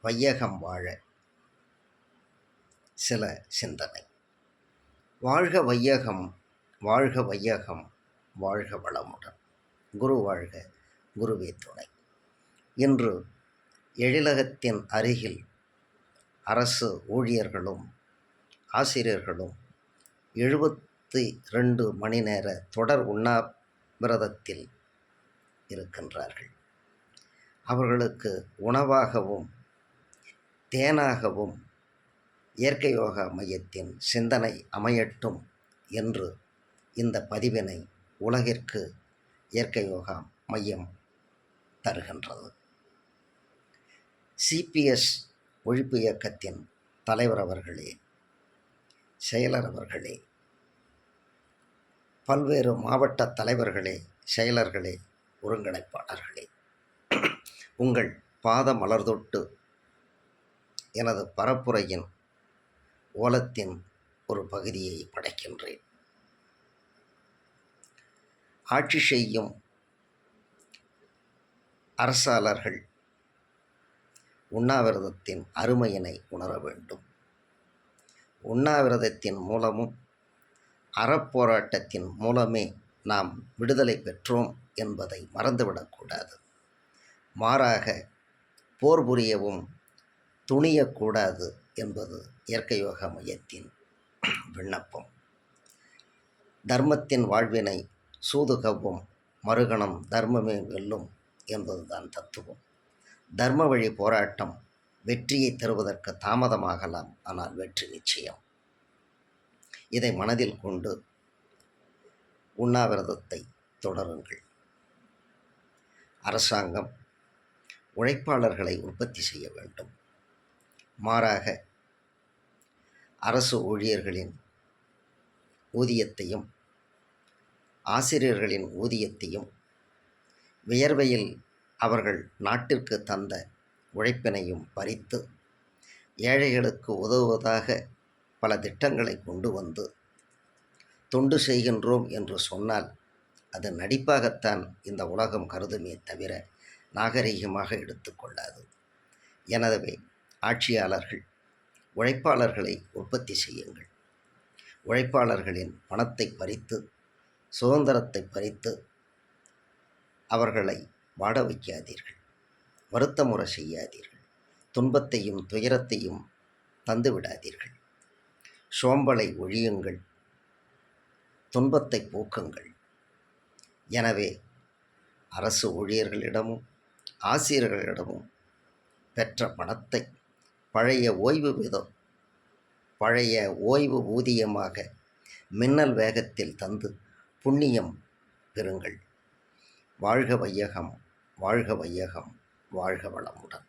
வையகம் வாழ சில சிந்தனை. வாழ்க வையகம் வாழ்க வையகம் வாழ்க வளமுடன். குரு வாழ்க குருவே துணை இன்று எழிலகத்தின் அருகில் அரசு ஊழியர்களும் ஆசிரியர்களும் எழுபத்தி ரெண்டு மணி நேர தொடர் உண்ணாவிரதத்தில் இருக்கின்றார்கள். அவர்களுக்கு உணவாகவும் தேனாகவும் இயற்கை யோகா மையத்தின் சிந்தனை அமையட்டும் என்று இந்த பதிவினை உலகிற்கு இயற்கை யோகா மையம் தருகின்றது. சிபிஎஸ் ஒழிப்பு இயக்கத்தின் தலைவர் அவர்களே செயலர் அவர்களே பல்வேறு மாவட்ட தலைவர்களே செயலர்களே ஒருங்கிணைப்பாளர்களே உங்கள் பாத மலர்தொட்டு எனது பரப்புரையின் ஓலத்தின் ஒரு பகுதியை படைக்கின்றேன். ஆட்சி செய்யும் அரசாளர்கள் உண்ணாவிரதத்தின் அருமையினை உணர வேண்டும். உண்ணாவிரதத்தின் மூலமும் அறப்போராட்டத்தின் மூலமே நாம் விடுதலை பெற்றோம் என்பதை மறந்துவிடக்கூடாது. மாறாக போர் புரியவும் துணியக்கூடாது என்பது இயற்கை யோக மையத்தின் விண்ணப்பம். தர்மத்தின் வாழ்வினை சூதுகவும் மறுகணம் தர்மமே வெல்லும் என்பதுதான் தத்துவம். தர்ம வழி போராட்டம் வெற்றியை தருவதற்கு தாமதமாகலாம் ஆனால் வெற்றி நிச்சயம். இதை மனதில் கொண்டு உண்ணாவிரதத்தை தொடருங்கள். அரசாங்கம் உழைப்பாளர்களை உற்பத்தி செய்ய வேண்டும். மாறாக அரசு ஊழியர்களின் ஊதியத்தையும் ஆசிரியர்களின் ஊதியத்தையும் வியர்வையில் அவர்கள் நாட்டிற்கு தந்த உழைப்பினையும் பறித்து ஏழைகளுக்கு உதவுவதாக பல திட்டங்களை கொண்டு வந்து தொண்டு செய்கின்றோம் என்று சொன்னால் அது நடிப்பாகத்தான் இந்த உலகம் கருதுமே தவிர நாகரிகமாக எடுத்துக்கொள்ளாது எனவே ஆட்சியாளர்கள் உழைப்பாளர்களை உற்பத்தி செய்யுங்கள். உழைப்பாளர்களின் பணத்தை பறித்து சுதந்திரத்தை பறித்து அவர்களை வாட வைக்காதீர்கள். வருத்தமுறை செய்யாதீர்கள். துன்பத்தையும் துயரத்தையும் தந்து விடாதீர்கள். சோம்பலை ஒழியுங்கள். துன்பத்தை போக்குங்கள். எனவே அரசு ஊழியர்களிடமும் ஆசிரியர்களிடமும் பெற்ற பணத்தை பழைய ஓய்வு விதம் பழைய ஓய்வு ஊதியமாக மின்னல் வேகத்தில் தந்து புண்ணியம் பெறுங்கள். வாழ்க வையகம் வாழ்க வையகம் வாழ்க வளமுடன்.